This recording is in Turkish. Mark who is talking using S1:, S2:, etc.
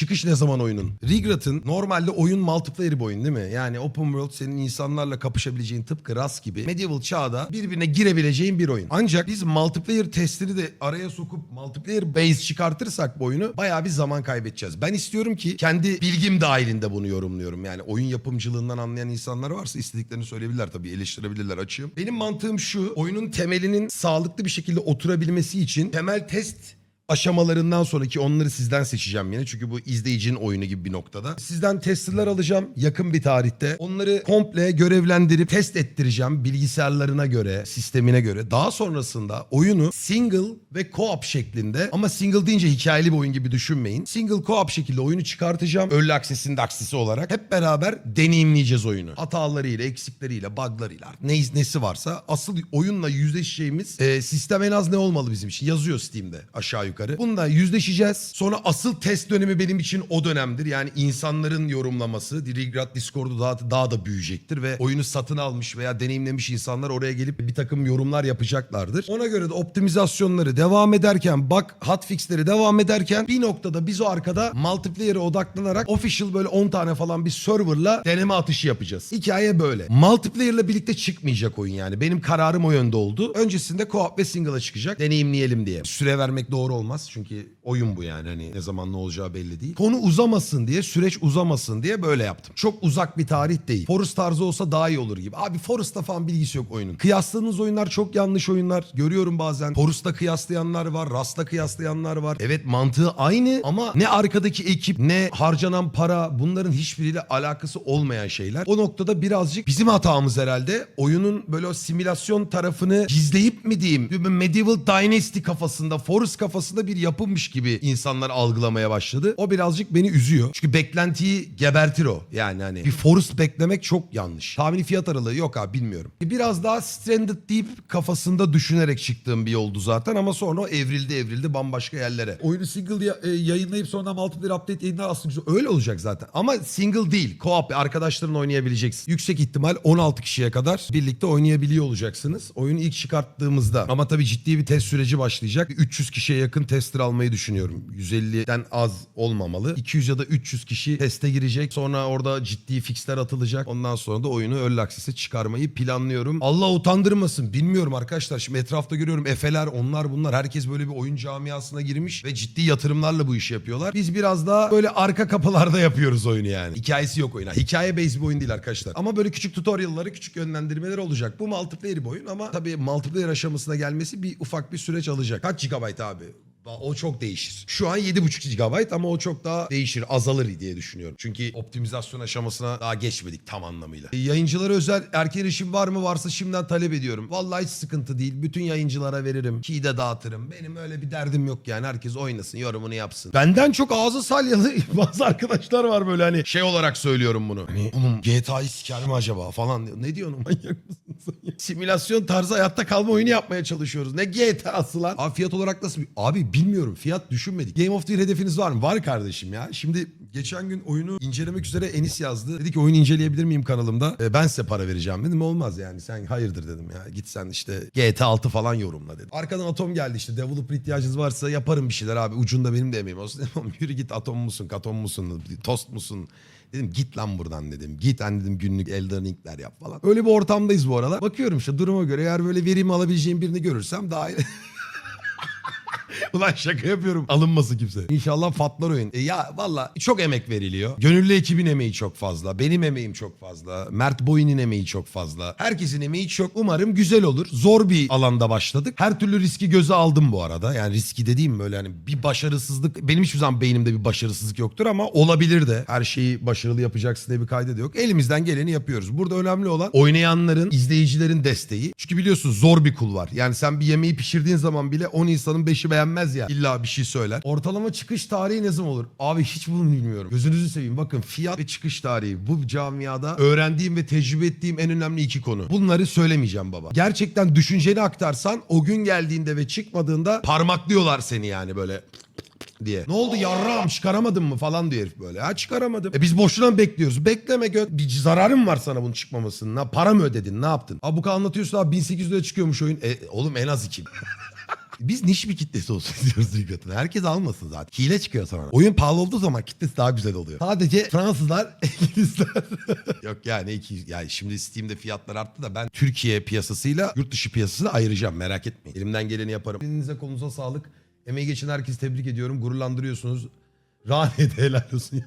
S1: Çıkış ne zaman oyunun? Regret'ın normalde oyun multiplayer bir oyun değil mi? Yani open world senin insanlarla kapışabileceğin tıpkı Rust gibi medieval çağda birbirine girebileceğin bir oyun. Ancak biz multiplayer testleri de araya sokup multiplayer base çıkartırsak bu oyunu bayağı bir zaman kaybedeceğiz. Ben istiyorum ki kendi bilgim dahilinde bunu yorumluyorum. Yani oyun yapımcılığından anlayan insanlar varsa istediklerini söyleyebilirler tabii eleştirebilirler açığım. Benim mantığım şu oyunun temelinin sağlıklı bir şekilde oturabilmesi için temel test aşamalarından sonraki onları sizden seçeceğim yine. Çünkü bu izleyicinin oyunu gibi bir noktada. Sizden testerler alacağım yakın bir tarihte. Onları komple görevlendirip test ettireceğim bilgisayarlarına göre, sistemine göre. Daha sonrasında oyunu single ve co-op şeklinde ama single deyince hikayeli bir oyun gibi düşünmeyin. Single co-op şekilde oyunu çıkartacağım. Early Access'in de aksisi olarak. Hep beraber deneyimleyeceğiz oyunu. Hatalarıyla, eksikleriyle, buglarıyla ne, nesi varsa. Asıl oyunla yüzleşeceğimiz e, sistem en az ne olmalı bizim için? Yazıyor Steam'de aşağı yukarı. Bununla yüzleşeceğiz. Sonra asıl test dönemi benim için o dönemdir. Yani insanların yorumlaması. Rigrat Discord'u daha, daha da büyüyecektir ve oyunu satın almış veya deneyimlemiş insanlar oraya gelip bir takım yorumlar yapacaklardır. Ona göre de optimizasyonları devam ederken, bug hotfixleri devam ederken bir noktada biz o arkada multiplayer'e odaklanarak official böyle 10 tane falan bir serverla deneme atışı yapacağız. Hikaye böyle. Multiplayer'la birlikte çıkmayacak oyun yani. Benim kararım o yönde oldu. Öncesinde co-op ve single'a çıkacak. Deneyimleyelim diye. Süre vermek doğru olmaz. Çünkü oyun bu yani. Hani ne zaman ne olacağı belli değil. Konu uzamasın diye, süreç uzamasın diye böyle yaptım. Çok uzak bir tarih değil. Forest tarzı olsa daha iyi olur gibi. Abi Forest'ta falan bilgisi yok oyunun. Kıyasladığınız oyunlar çok yanlış oyunlar. Görüyorum bazen. Forest'ta kıyaslayanlar var, Rust'la kıyaslayanlar var. Evet mantığı aynı ama ne arkadaki ekip, ne harcanan para bunların hiçbiriyle alakası olmayan şeyler. O noktada birazcık bizim hatamız herhalde. Oyunun böyle o simülasyon tarafını gizleyip mi diyeyim? Medieval Dynasty kafasında, Forest kafasında bir yapımmış gibi insanlar algılamaya başladı. O birazcık beni üzüyor. Çünkü beklentiyi gebertir o. Yani hani bir Forest beklemek çok yanlış. Tahmini fiyat aralığı yok abi bilmiyorum. Biraz daha Stranded Deep kafasında düşünerek çıktığım bir yoldu zaten ama sonra o evrildi evrildi bambaşka yerlere.
S2: Oyunu single ya- e, yayınlayıp sonra multiplayer update yayınlar aslında güzel.
S1: Öyle olacak zaten. Ama single değil. Co-op arkadaşların oynayabileceksin. Yüksek ihtimal 16 kişiye kadar birlikte oynayabiliyor olacaksınız. Oyunu ilk çıkarttığımızda. Ama tabii ciddi bir test süreci başlayacak. 300 kişiye yakın tester almayı düşünüyorum. 150'den az olmamalı. 200 ya da 300 kişi teste girecek. Sonra orada ciddi fixler atılacak. Ondan sonra da oyunu Early Access'e çıkarmayı planlıyorum. Allah utandırmasın. Bilmiyorum arkadaşlar. Şimdi etrafta görüyorum Efeler onlar bunlar. Herkes böyle bir oyun camiasına girmiş ve ciddi yatırımlarla bu işi yapıyorlar. Biz biraz daha böyle arka kapılarda yapıyoruz oyunu yani. Hikayesi yok oyuna. Hikaye based bir oyun değil arkadaşlar. Ama böyle küçük tutorial'ları, küçük yönlendirmeler olacak. Bu multiplayer bir oyun ama tabii multiplayer aşamasına gelmesi bir ufak bir süreç alacak. Kaç GB abi? O çok değişir. Şu an 7.5 GB ama o çok daha değişir, azalır diye düşünüyorum. Çünkü optimizasyon aşamasına daha geçmedik tam anlamıyla. E, Yayıncılara özel erken erişim var mı? Varsa şimdiden talep ediyorum. Vallahi hiç sıkıntı değil. Bütün yayıncılara veririm. Key'i de dağıtırım. Benim öyle bir derdim yok yani. Herkes oynasın, yorumunu yapsın. Benden çok ağzı salyalı bazı arkadaşlar var böyle hani şey olarak söylüyorum bunu. Hani oğlum GTA'yı siker mi acaba falan diyor. Ne diyorsun manyak mısın? Simülasyon tarzı hayatta kalma oyunu yapmaya çalışıyoruz. Ne GTA'sı lan? Abi fiyat olarak nasıl? Abi bilmiyorum fiyat düşünmedik. Game of the Year hedefiniz var mı? Var kardeşim ya. Şimdi geçen gün oyunu incelemek üzere Enis yazdı. Dedi ki oyunu inceleyebilir miyim kanalımda? E, ben size para vereceğim dedim. Olmaz yani sen hayırdır dedim ya. Git sen işte GTA 6 falan yorumla dedim. Arkadan Atom geldi işte developer ihtiyacınız varsa yaparım bir şeyler abi. Ucunda benim de emeğim olsun. Yürü git Atom musun, Katom musun, Tost musun? Dedim git lan buradan dedim. Git hani dedim günlük Elden yap falan. Öyle bir ortamdayız bu aralar. Bakıyorum işte duruma göre eğer böyle verim alabileceğim birini görürsem daha. Ulan şaka yapıyorum. Alınmasın kimse. İnşallah patlar oyun. E ya valla çok emek veriliyor. Gönüllü ekibin emeği çok fazla. Benim emeğim çok fazla. Mert Boy'un emeği çok fazla. Herkesin emeği çok. Umarım güzel olur. Zor bir alanda başladık. Her türlü riski göze aldım bu arada. Yani riski dediğim böyle hani bir başarısızlık. Benim hiçbir zaman beynimde bir başarısızlık yoktur ama olabilir de. Her şeyi başarılı yapacaksın diye bir kaydı da yok. Elimizden geleni yapıyoruz. Burada önemli olan oynayanların, izleyicilerin desteği. Çünkü biliyorsun zor bir kul var. Yani sen bir yemeği pişirdiğin zaman bile 10 insanın 5'i beğenmez ya. İlla bir şey söyler. Ortalama çıkış tarihi ne zaman olur? Abi hiç bunu bilmiyorum. Gözünüzü seveyim. Bakın fiyat ve çıkış tarihi. Bu camiada öğrendiğim ve tecrübe ettiğim en önemli iki konu. Bunları söylemeyeceğim baba. Gerçekten düşünceni aktarsan o gün geldiğinde ve çıkmadığında parmaklıyorlar seni yani böyle diye. Ne oldu yarrağım çıkaramadın mı falan diyor herif böyle. Ha çıkaramadım. E biz boşuna bekliyoruz? Bekleme gö. Bir zararın var sana bunun çıkmamasının. Ha, para mı ödedin ne yaptın? Abuka anlatıyorsun abi 1800 lira çıkıyormuş oyun. E, oğlum en az iki. Biz niş bir kitlesi olsun istiyoruz Rigrat'ın. Herkes almasın zaten. Hile çıkıyor sonra. Oyun pahalı olduğu zaman kitlesi daha güzel oluyor. Sadece Fransızlar, İngilizler. Yok yani iki, yani şimdi Steam'de fiyatlar arttı da ben Türkiye piyasasıyla yurt dışı piyasasını ayıracağım merak etmeyin. Elimden geleni yaparım. Elinize kolunuza sağlık. Emeği geçen herkesi tebrik ediyorum. Gururlandırıyorsunuz. Rahmet helal olsun.